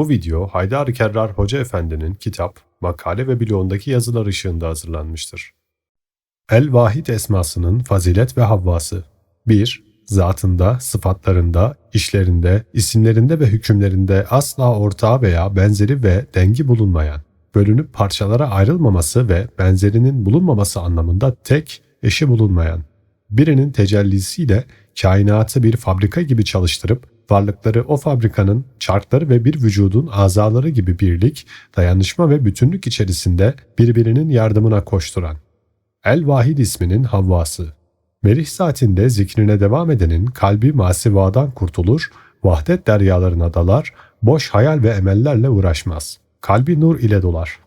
Bu video Haydar Kerrar Hoca Efendi'nin kitap, makale ve bloğundaki yazılar ışığında hazırlanmıştır. El-Vahid esmasının fazilet ve havvası 1. Zatında, sıfatlarında, işlerinde, isimlerinde ve hükümlerinde asla ortağı veya benzeri ve dengi bulunmayan, bölünüp parçalara ayrılmaması ve benzerinin bulunmaması anlamında tek, eşi bulunmayan, birinin tecellisiyle kainatı bir fabrika gibi çalıştırıp varlıkları o fabrikanın çarkları ve bir vücudun azaları gibi birlik, dayanışma ve bütünlük içerisinde birbirinin yardımına koşturan. El-Vahid isminin Havvası. Merih saatinde zikrine devam edenin kalbi masivadan kurtulur, vahdet deryalarına dalar, boş hayal ve emellerle uğraşmaz. Kalbi nur ile dolar.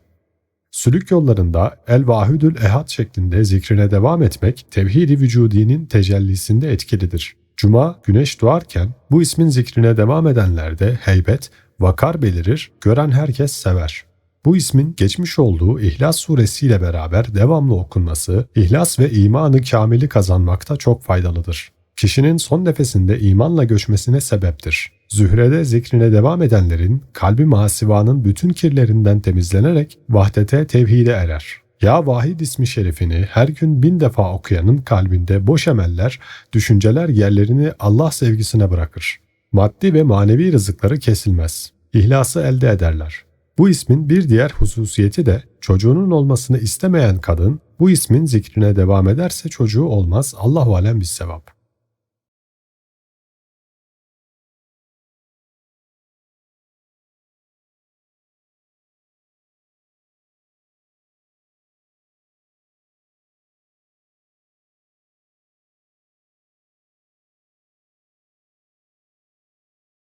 Sülük yollarında El-Vahidül Ehad şeklinde zikrine devam etmek tevhid-i vücudinin tecellisinde etkilidir. Cuma güneş doğarken bu ismin zikrine devam edenlerde heybet, vakar belirir, gören herkes sever. Bu ismin geçmiş olduğu İhlas suresiyle beraber devamlı okunması, ihlas ve imanı kamili kazanmakta çok faydalıdır. Kişinin son nefesinde imanla göçmesine sebeptir. Zührede zikrine devam edenlerin kalbi masivanın bütün kirlerinden temizlenerek vahdete tevhide erer. Ya Vahid ismi şerifini her gün bin defa okuyanın kalbinde boş emeller, düşünceler yerlerini Allah sevgisine bırakır. Maddi ve manevi rızıkları kesilmez. İhlası elde ederler. Bu ismin bir diğer hususiyeti de çocuğunun olmasını istemeyen kadın bu ismin zikrine devam ederse çocuğu olmaz Allahu alem bir sevap.